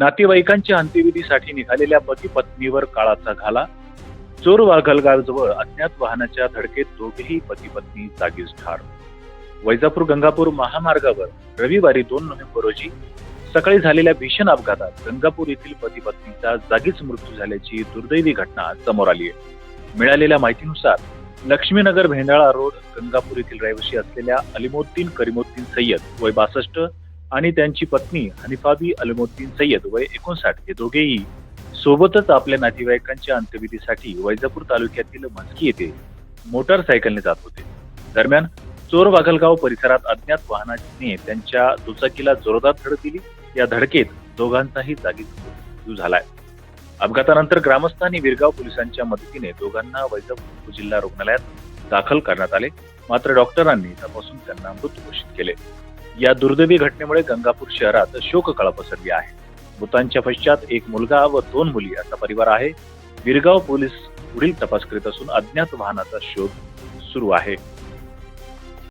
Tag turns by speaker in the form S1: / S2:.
S1: नातेवाईकांच्या अंत्यविधीसाठी निघालेल्या पती पत्नीवर काळाचा घाला चोर वाघलगावजवळ अज्ञात वाहनाच्या धडकेत दोघेही पती पत्नी जागीच ठार. वैजापूर गंगापूर महामार्गावर रविवारी दोन नोव्हेंबर रोजी सकाळी झालेल्या भीषण अपघातात गंगापूर येथील पती पत्नीचा जागीच मृत्यू झाल्याची दुर्दैवी घटना समोर आली आहे. मिळालेल्या माहितीनुसार लक्ष्मीनगर भेंडाळा रोड गंगापूर येथील रहिवाशी असलेल्या अलिमोद्दीन करीमुद्दीन सय्यद वय बासष्ट आणि त्यांची पत्नी हनिफाबी अलमुद्दीन सय्यद वय एकोणसाठ हे दोघेही सोबतच आपल्या नातेवाईकांच्या अंत्यविधीसाठी वैजापूर तालुक्यातील मस्की येथे मोटारसायकलने जात होते. दरम्यान चोर वाघलगाव परिसरात अज्ञात वाहनाने त्यांच्या दुचाकीला जोरदार धडक दिली. या धडकेत दोघांचाही जागीच मृत्यू झालाय. अपघातानंतर ग्रामस्थ आणि विरगाव पोलिसांच्या मदतीने दोघांना वैजापूर जिल्हा रुग्णालयात दाखल करण्यात आले. मात्र डॉक्टरांनी तपासून त्यांना मृत घोषित केले. या दुर्दैवी घटनेमुळे गंगापूर शहरात शोककळा पसरली आहे. मृतांच्या पश्चात एक मुलगा व दोन मुली असा परिवार आहे. विरगाव पोलीस पुढील तपास करीत असून अज्ञात वाहनाचा शोध सुरू आहे.